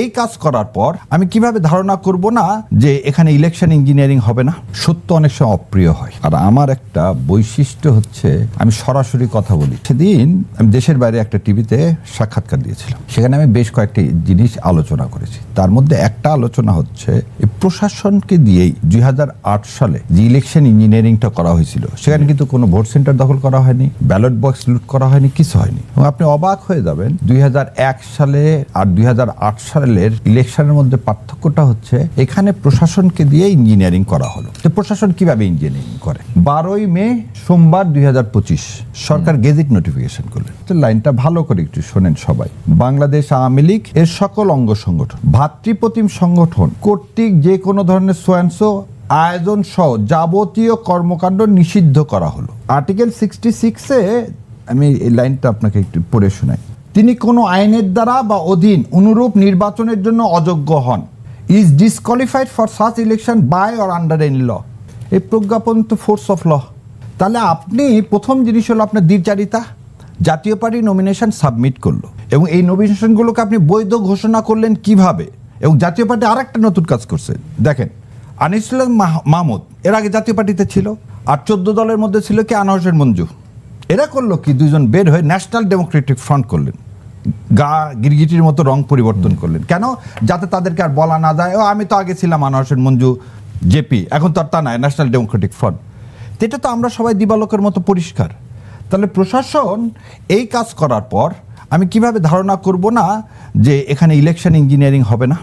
এই কাজ করার পর আমি কীভাবে ধারণা করব না যে এখানে ইলেকশন ইঞ্জিনিয়ারিং হবে না? সত্য অনেক সময় অপ্রিয় হয়। আর আমার একটা বৈশিষ্ট্য হচ্ছে, আমি সরাসরি কথা বলি। সেদিন আমি দেশের বাইরে একটা টিভিতে সাক্ষাৎকার দিয়েছিলাম। সেখানে আমি বেশ কয়েকটি জিনিস আলোচনা করেছি। তার মধ্যে একটা আলোচনা হচ্ছে প্রশাসনকে দিয়েই দুই হাজার আট সালে যে ইলেকশন ইঞ্জিনিয়ারিংটা করা হয়েছিল, সেখানে কিন্তু কোনো ভোট সেন্টার দখল করা হয়নি ব্যালট বক্স লুট করা হয়নি, কিছু হয়নি। এবং আপনি অবাক হয়ে যাবেন, দুই হাজার এক সালে আর দুই আট সালের ইলেকশনের মধ্যে পার্থক্যটা হচ্ছে এখানে প্রশাসনকে দিয়ে ইঞ্জিনিয়ারিং করা হলো। তো প্রশাসন কীভাবে ইঞ্জিনিয়ারিং করে? বারোই মে সোমবার দুই হাজার পঁচিশ সরকার গেজেট নোটিফিকেশন করলেন। তো লাইনটা ভালো করে একটু শোনেন সবাই। বাংলাদেশ আওয়ামী লীগ এর সকল অঙ্গ সংগঠন ভাতৃপ্রতিম সংগঠন কর্তৃক যে কোনো ধরনের সোয়াংসো আয়োজন সহ যাবতীয় কর্মকাণ্ড নিষিদ্ধ করা হলো। আর্টিকেল সিক্সটি সিক্সে আমি এই লাইনটা আপনাকে একটু পড়ে শোনাই। তিনি কোনো আইনের দ্বারা বা অধীন অনুরূপ নির্বাচনের জন্য অযোগ্য হন। Is disqualified for such election by or under an law এই প্রজ্ঞাপন তো ফোর্স অফ ল তাহলে আপনি প্রথম জিনিস হলো আপনার দ্বিচারিতা। জাতীয় পার্টি নমিনেশন সাবমিট করল। এবং এই নমিনেশনগুলোকে আপনি বৈধ ঘোষণা করলেন কীভাবে? এবং জাতীয় পার্টি আরেকটা নতুন কাজ করছে। দেখেন আনিসুল্লাহ মাহ- মাহমুদ, এর আগে জাতীয় পার্টিতে ছিল। আর চোদ্দ দলের মধ্যে ছিল কি আনোয়ার মঞ্জু। এরা করল কি? দুজন বের হয়ে ন্যাশনাল ডেমোক্রেটিক ফ্রন্ট করলেন। গা গিরগিটির মতো রং পরিবর্তন করলেন। কেন? যাতে তাদেরকে আর বলা না যায়। ও, আমি তো আগে ছিলাম আনোয়ার মঞ্জু জেপি। এখন তো আর তা নাই ন্যাশনাল ডেমোক্রেটিক ফ্রন্ট এটা তো আমরা সবাই দিবালোকের মতো পরিষ্কার। তাহলে প্রশাসন এই কাজ করার পর আমি কীভাবে ধারণা করব না যে এখানে ইলেকশন ইঞ্জিনিয়ারিং হবে না?